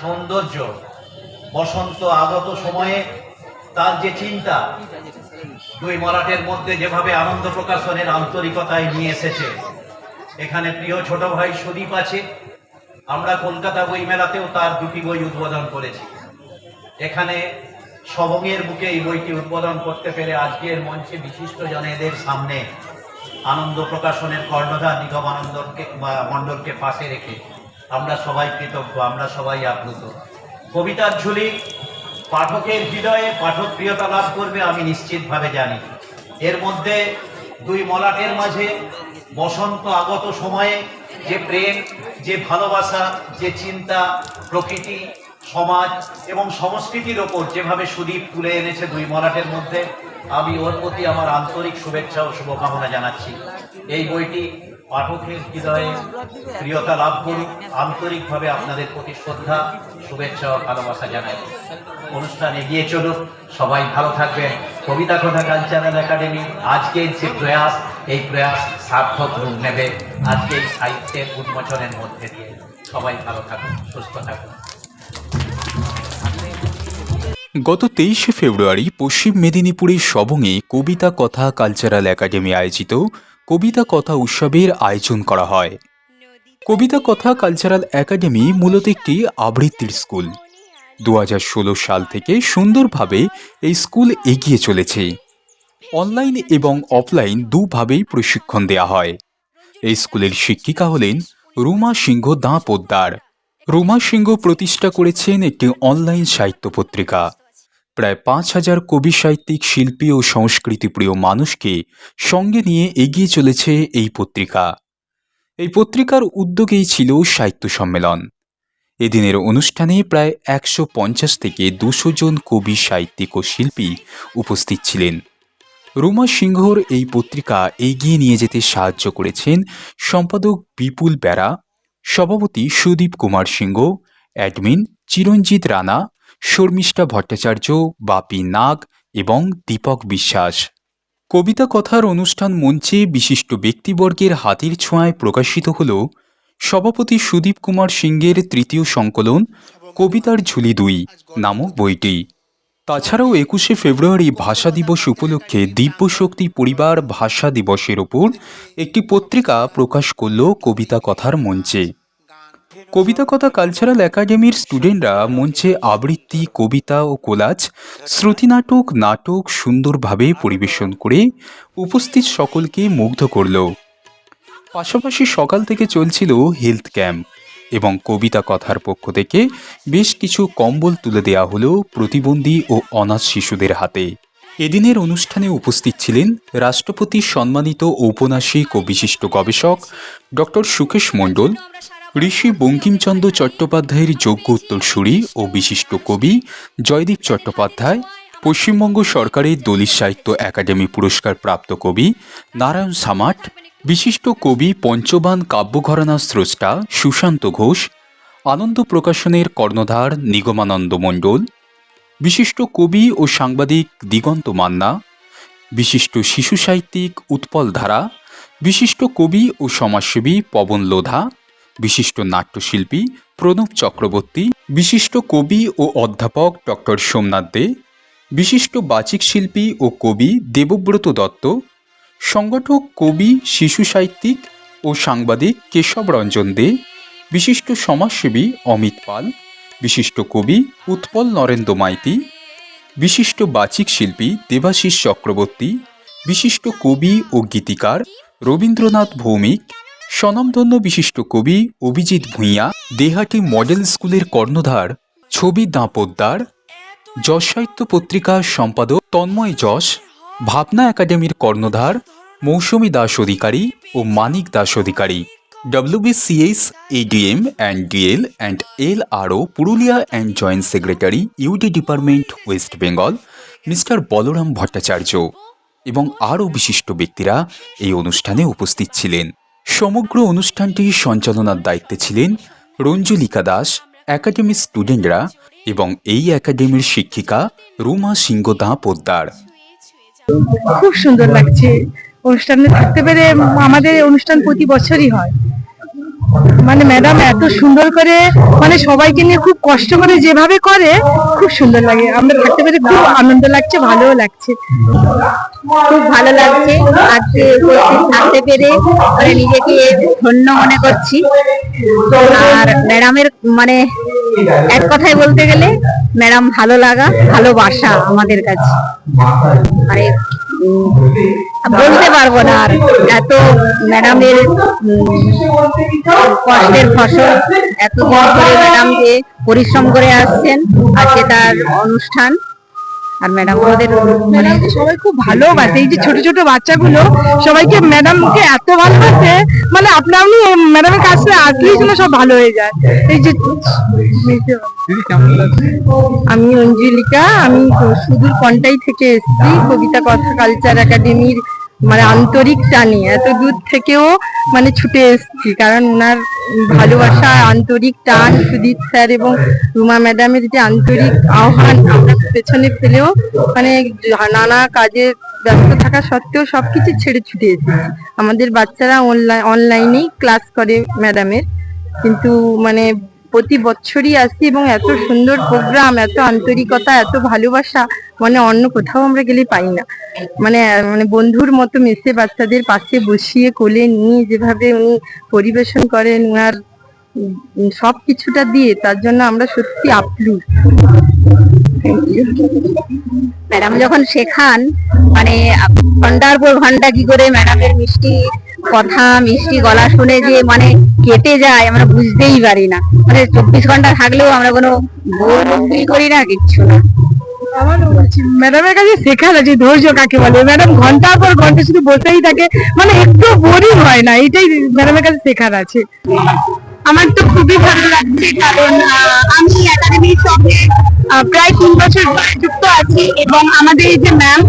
সৌন্দর্য। বসন্ত আগত সময়ে তার যে চিন্তা, দুই মরাটের মধ্যে যেভাবে আনন্দ প্রকাশনের আন্তরিকতায় নিয়ে এসেছে। এখানে প্রিয় ছোট ভাই সুদীপ আছে। আমরা কলকাতা বই মেলাতেও তার দুটি বই উদ্বোধন করেছি। এখানে সবংয়ের বুকে এই বইটি উদ্বোধন করতে পেরে আজকের মঞ্চে বিশিষ্ট জনেদের সামনে আনন্দ প্রকাশনের কর্ণধার নিগম আনন্দকে বা মণ্ডলকে পাশে রেখে আমরা সবাই কৃতজ্ঞ, আমরা সবাই আপ্লুত। কবিতার ঝুলি, পাঠকের হৃদয়ে পাঠক প্রিয়তা লাভ করবে আমি নিশ্চিতভাবে জানি। এর মধ্যে দুই মলাটের মাঝে বসন্ত আগত সময়ে যে প্রেম, যে ভালোবাসা, যে চিন্তা, প্রকৃতি, সমাজ এবং সংস্কৃতির ওপর যেভাবে সুদীপ তুলে এনেছে দুই মরাটের মধ্যে, আমি ওর প্রতি আমার আন্তরিক শুভেচ্ছা ও শুভকামনা জানাচ্ছি। এই বইটি পাঠকের হৃদয়ে প্রিয়তা লাভ করুক। আন্তরিকভাবে আপনাদের প্রতি শ্রদ্ধা, শুভেচ্ছা ও ভালোবাসা জানাই। অনুষ্ঠান এগিয়ে চলুক। সবাই ভালো থাকবেন। কবিতা কথা কালচারাল একাডেমি, আজকের যে প্রয়াস, এই প্রয়াস সার্থক রূপ নেবে। আজকে এই সাহিত্যের উন্মোচনের মধ্যে দিয়ে সবাই ভালো থাকুন, সুস্থ থাকুন। গত তেইশে ফেব্রুয়ারি পশ্চিম মেদিনীপুরের সবংয়ে কবিতা কথা কালচারাল একাডেমি আয়োজিত কবিতা কথা উৎসবের আয়োজন করা হয়। কবিতা কথা কালচারাল একাডেমি মূলত একটি আবৃত্তির স্কুল। দু হাজার ষোলো সাল থেকে সুন্দরভাবে এই স্কুল এগিয়ে চলেছে। অনলাইন এবং অফলাইন দুভাবেই প্রশিক্ষণ দেওয়া হয়। এই স্কুলের শিক্ষিকা হলেন রুমা সিংহ দাঁ পোদ্দার রুমা সিংহ প্রতিষ্ঠা করেছেন একটি অনলাইন সাহিত্য পত্রিকা। প্রায় পাঁচ হাজার কবি সাহিত্যিক, শিল্পী ও সংস্কৃতিপ্রিয় মানুষকে সঙ্গে নিয়ে এগিয়ে চলেছে এই পত্রিকা। এই পত্রিকার উদ্যোগেই ছিল সাহিত্য সম্মেলন। এদিনের অনুষ্ঠানে প্রায় একশো পঞ্চাশ থেকে দুশো জন কবি সাহিত্যিক ও শিল্পী উপস্থিত ছিলেন। রুমা সিংহর এই পত্রিকা এগিয়ে নিয়ে যেতে সাহায্য করেছেন সম্পাদক বিপুল বেরা, সভাপতি সুদীপ কুমার সিংহ, অ্যাডমিন চিরঞ্জিত রানা শর্মিষ্ঠা ভট্টাচার্য, বাপি নাগ এবং দীপক বিশ্বাস। কবিতা কথার অনুষ্ঠান মঞ্চে বিশিষ্ট ব্যক্তিবর্গের হাতির ছোঁয়ায় প্রকাশিত হল সভাপতি সুদীপ কুমার সিংহের তৃতীয় সংকলন কবিতার ঝুলি দুই নামক বইটি। তাছাড়াও একুশে ফেব্রুয়ারি ভাষা দিবস উপলক্ষে দিব্যশক্তি পরিবার ভাষা দিবসের ওপর একটি পত্রিকা প্রকাশ করল কবিতা কথার মঞ্চে। কবিতা কথা কালচারাল একাডেমির স্টুডেন্টরা মঞ্চে আবৃত্তি, কবিতা ও কোলাজ শ্রুতিনাটক, নাটক সুন্দরভাবে পরিবেশন করে উপস্থিত সকলকে মুগ্ধ করল। পাশাপাশি সকাল থেকে চলছিল হেলথ ক্যাম্প এবং কবিতা কথার পক্ষ থেকে বেশ কিছু কম্বল তুলে দেওয়া হলো প্রতিবন্ধী ও অনাথ শিশুদের হাতে। এদিনের অনুষ্ঠানে উপস্থিত ছিলেন রাষ্ট্রপতি সম্মানিত ঔপন্যাসিক ও বিশিষ্ট গবেষক ডক্টর সুকেশ মণ্ডল ঋষি বঙ্কিমচন্দ্র চট্টোপাধ্যায়ের যোগ্য উত্তরসূরি ও বিশিষ্ট কবি জয়দীপ চট্টোপাধ্যায়, পশ্চিমবঙ্গ সরকারের দলিত সাহিত্য একাডেমি পুরস্কার প্রাপ্ত কবি নারায়ণ সামাট, বিশিষ্ট কবি পঞ্চবান কাব্যঘরানা স্রষ্টা সুশান্ত ঘোষ, আনন্দ প্রকাশনের কর্ণধার নিগমানন্দ মণ্ডল, বিশিষ্ট কবি ও সাংবাদিক দিগন্ত মান্না, বিশিষ্ট শিশু সাহিত্যিক উৎপল ধারা, বিশিষ্ট কবি ও সমাজসেবী পবন লোধা বিশিষ্ট নাট্যশিল্পী প্রণব চক্রবর্তী, বিশিষ্ট কবি ও অধ্যাপক ডক্টর সোমনাথ দে, বিশিষ্ট বাচিক শিল্পী ও কবি দেবব্রত দত্ত, সংগঠক কবি, শিশু সাহিত্যিক ও সাংবাদিক কেশব রঞ্জন দে, বিশিষ্ট সমাজসেবী অমিত পাল, বিশিষ্ট কবি উৎপল নরেন্দ্র মাইতি, বিশিষ্ট বাচিক শিল্পী দেবাশিস চক্রবর্তী, বিশিষ্ট কবি ও গীতিকার রবীন্দ্রনাথ ভৌমিক স্বনামধন্য বিশিষ্ট কবি অভিজিৎ ভূঁইয়া দেহাটি মডেল স্কুলের কর্ণধার, ছবি দাঁপোদ্দার যশ সাহিত্য পত্রিকার সম্পাদক তন্ময় যশ, ভাবনা একাডেমির কর্ণধার, মৌসুমী দাস অধিকারী ও Manik Das Adhikari. WBCS, ADM and DL and L RO Purulia and joint secretary, UD department West Bengal, mister Balram Bhattacharya এবং আরও বিশিষ্ট ব্যক্তিরা এই অনুষ্ঠানে উপস্থিত ছিলেন। সমগ্র অনুষ্ঠানটি সঞ্চালনার দায়িত্বে ছিলেন রঞ্জুলিকা দাস একাডেমির স্টুডেন্টরা এবং এই একাডেমির শিক্ষিকা রুমা সিংহদা পোদ্দার। খুব সুন্দর লাগছে। অনুষ্ঠানে থাকতে পেরে আমাদের অনুষ্ঠান প্রতি বছরই হয়। মানে ম্যাডাম এত সুন্দর করে মানে সবাইকে নিয়ে খুব কষ্ট করে যেভাবে করে, খুব সুন্দর লাগে। আমরা থাকতে পেরে খুব আনন্দ লাগছে, ভালোও লাগছে। খুব ভালো লাগছে। আজকে উপস্থিত থাকতে পেরে মানে নিজেকে ধন্য মনে করছি। আর ম্যাডামের মানে এক কথায় বলতে গেলে, ম্যাডাম ভালো লাগা ভালোবাসা আমাদের কাছে। মানে বলতে পারব না আর এত ম্যাডামের কষ্টের ফসল, এতদিন ধরে ম্যাডাম যে পরিশ্রম করে আসছেন, আজকে তার অনুষ্ঠান। আর ম্যাডাম আমাদের মানে ম্যাডামকে সবাই খুব ভালোবাসে। এই যে ছোট ছোট বাচ্চাগুলো সবাইকে ম্যাডামকে এত ভালোবাসে মানে আপনি আপনি ম্যাডামের কাছে আসলেই যেন সব ভালো হয়ে যায়। এই যে আমি অঞ্জলিকা আমি সুদূর কন্টাই থেকে এসেছি কবিতা কথা কালচার একাডেমির মানে আন্তরিক টানে এত দূর থেকেও মানে ছুটে এসেছি কারণ ওনার ভালোবাসা, আন্তরিক টান সুদীপ স্যার এবং রুমা ম্যাডামের যে আন্তরিক আহ্বান আমরা পেছনে ফেলেও মানে নানা কাজে ব্যস্ত থাকা সত্ত্বেও সবকিছু ছেড়ে ছুটে এসেছি। আমাদের বাচ্চারা অনলাইন অনলাইনেই ক্লাস করে ম্যাডামের। কিন্তু মানে প্রতি বছরই আসি এবং এত সুন্দর প্রোগ্রাম এত আন্তরিকতা, এত ভালোবাসা মানে অন্য কোথাও আমরা গেলে পাই না। মানে মানে বন্ধুর মতো মেশে বাচ্চাদের পাশে বসিয়ে, কোলে নিয়ে যেভাবে উনি পরিবেশন করেন, উনার সব কিছুটা দিয়ে, তার জন্য আমরা সত্যি আপ্লুত ম্যাডাম যখন শেখান মানে ঘণ্টার পর ঘণ্টা কি করে ম্যাডামের মিষ্টি কথা, মিষ্টি গলা শুনে যে মানে কেটে যায় আমরা বুঝতেই পারি না। মানে চব্বিশ ঘণ্টা থাকলেও আমরা কোনো করি না কিচ্ছু না। আমার ম্যাডামের কাছে শেখার আছে ধৈর্য কাকে বলে? ম্যাডাম ঘণ্টার পর ঘণ্টা শুধু বসেই থাকে মানে একটু বোরিং হয় না এটাই ম্যাডামের কাছে শেখার আছে। আমার তো খুবই ভালো লাগছে কারণ আমি একাডেমির সঙ্গে প্রায় তিন বছর যুক্ত আছি এবং আমাদের এই যে ম্যাম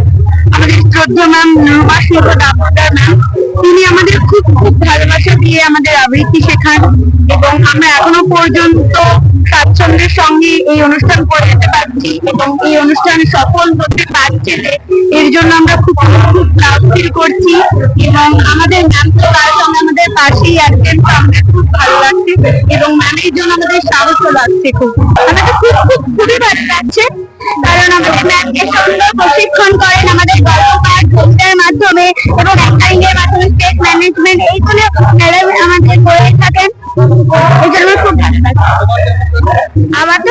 আমাদের শ্রদ্ধা ম্যাম সিংহ দামোদর ম্যাম তিনি আমাদের খুব খুব ভালোবাসা দিয়ে আমাদের আবৃত্তি শেখান এবং আমরা এখনও পর্যন্ত স্বাচ্ছন্দ্যের সঙ্গে এই অনুষ্ঠান এবং এই অনুষ্ঠান সফল হতে পারছে এর জন্য আমরা খুব খুব প্রাউড ফিল করছি এবং আমাদের ম্যাম তো তার সঙ্গে আমাদের পাশেই আছেন, তো আমাদের খুব ভালো লাগছে এবং ম্যামের জন্য আমাদের সাহসও লাগছে খুব। আমাদের খুব খুব খুবই ভালো লাগছে কারণ আমাদের ম্যামকে সুন্দর প্রশিক্ষণ করেন আমাদের গল্প পাঠ পোস্টারের মাধ্যমে এবং অ্যাক্টিং এর মাধ্যমে স্টেজ ম্যানেজমেন্ট এইগুলো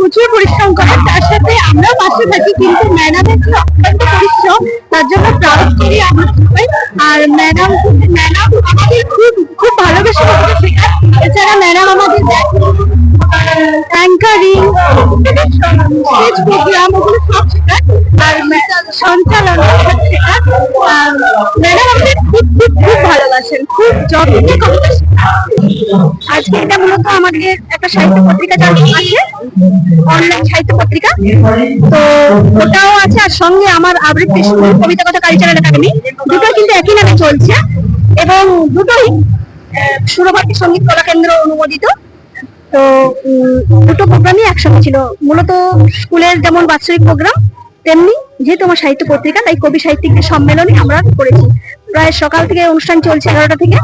প্রচুর পরিশ্রম করে, তার সাথে আমরাও পাশে থাকি, কিন্তু ম্যাডামের যে অত্যন্ত পরিশ্রম, তার জন্য প্রাউড করি আমরা সবাই। আর ম্যাডাম ম্যাডাম আমাদের খুব খুব ভালোবেসে শেখান এছাড়া ম্যাডাম আমাদের অ্যাঙ্কারিং স্টেজ প্রোগ্রাম ওগুলো সব শেখান আর সঞ্চালন ম্যাডাম আমাদের খুব খুব খুব ভালোবাসেন খুব যত্ন আজকে এটা মূলত আমাদের একটা সাহিত্য পত্রিকা চালু আছে অনলাইন সাহিত্য পত্রিকা তো ওটাও আছে আর সঙ্গে আমার আবৃত্তি কবিতা কথা কালচারাল একাডেমি দুটো কিন্তু একই নামে চলছে এবং দুটোই সুরভারতী সংগীত কলা কেন্দ্র অনুমোদিত। তো দুটো প্রোগ্রামই একসঙ্গে ছিল। মূলত স্কুলের যেমন বাৎসরিক প্রোগ্রাম, তেমনি যেহেতু আমার সাহিত্য পত্রিকা, তাই কবি সাহিত্যিকদের সম্মেলনই আমরা করেছি। প্রায় সকাল থেকে অনুষ্ঠান চলছে এগারোটা থেকে,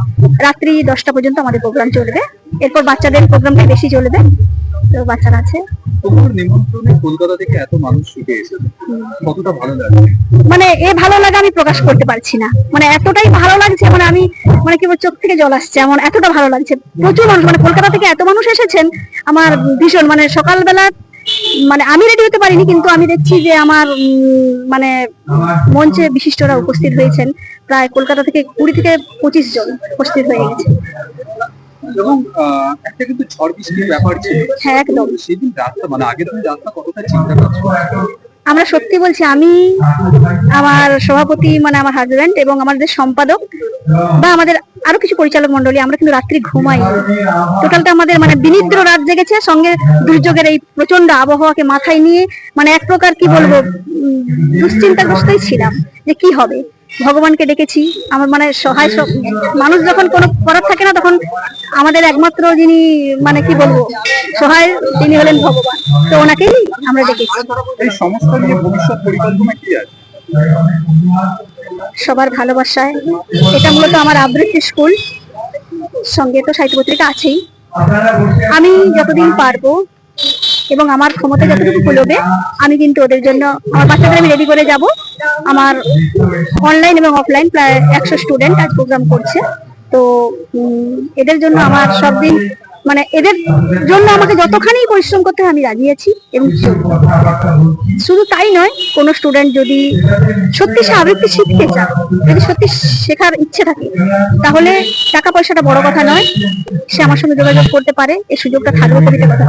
রাত্রি দশটা পর্যন্ত আমাদের প্রোগ্রাম চলবে। এরপর বাচ্চাদের প্রোগ্রামটা বেশি চলবে। তো বাচ্চারা আছে। তোমার নিমন্ত্রণে কলকাতা থেকে এত মানুষ ছুটে এসেছে? কতটা ভালো লাগছে? মানে এ ভালো লাগা আমি প্রকাশ করতে পারছি না। মানে এতটাই ভালো লাগছে মানে আমি মানে কি চোখ থেকে জল আসছে এমন এতটা ভালো লাগছে। প্রচুর মানুষ মানে কলকাতা থেকে এত মানুষ এসেছেন, আমার ভীষণ মানে সকালবেলা মানে আমি রেডি হতে পারিনি, কিন্তু আমি দেখছি যে আমার মানে মঞ্চে বিশিষ্টরা উপস্থিত হয়েছেন। প্রায় কলকাতা থেকে কুড়ি থেকে পঁচিশ জন উপস্থিত হয়ে গেছে। এবং একটা কিন্তু ঝড় বৃষ্টির ব্যাপার ছিল হ্যাঁ একদম। সেদিন রাতটা মানে আগের দিন রাতটা কতটা চিন্তা করছ আমরা সত্যি বলছি আমি আমার সভাপতি মানে আমার হাজবেন্ড এবং আমাদের সম্পাদক বা আমাদের আরও কিছু পরিচালক মন্ডলী আমরা কিন্তু রাত্রি ঘুমাই। টোটালটা আমাদের মানে বিনিদ্র রাত জেগেছে সঙ্গে দুর্যোগের এই প্রচণ্ড আবহাওয়াকে মাথায় নিয়ে মানে এক প্রকার কি বলব দুশ্চিন্তাগ্রস্তই ছিলাম যে কি হবে। ভগবানকে ডেকেছি। আমার মানে সহায় সব মানুষ যখন কোনো করার থাকে না তখন আমাদের একমাত্র যিনি মানে কি বলব সহায় তিনি হলেন ভগবান। তো ওনাকেই আমরা ডেকেছি। এই সংস্থা নিয়ে ভবিষ্যৎ পরিকল্পনা কি আছে? সবার ভালোবাসায়। এটা মূলত আমার আবৃত্তি স্কুল। সঙ্গে তো সাহিত্য পত্রিকা আছেই। আমি যতদিন পারব এবং আমার ক্ষমতা যতটুকু কুলোবে আমি কিন্তু ওদের জন্য আমার বাচ্চাদের আমি রেডি করে যাব। আমার অনলাইন এবং অফলাইন প্রায় একশো স্টুডেন্ট আজ প্রোগ্রাম করছে। তো এদের জন্য আমার সব দিন মানে এদের জন্য আমাকে যতখানি পরিশ্রম করতে আমি রাজি আছি এবং শুধু তাই নয়, কোনো স্টুডেন্ট যদি সত্যি সে আবৃত্তি শিখতে চায়, যদি সত্যি শেখার ইচ্ছে থাকে, তাহলে টাকা পয়সাটা বড় কথা নয়। সে আমার সঙ্গে যোগাযোগ করতে পারে এই সুযোগটা থাকবে কবিতা কথা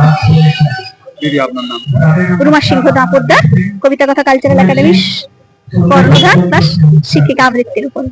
দিদি আপনার নাম? রুমা সিংহ দাপোদ্দার কবিতা কথা কালচারাল একাডেমির কর্মধার, প্লাস শিক্ষিকা আবৃত্তির উপর।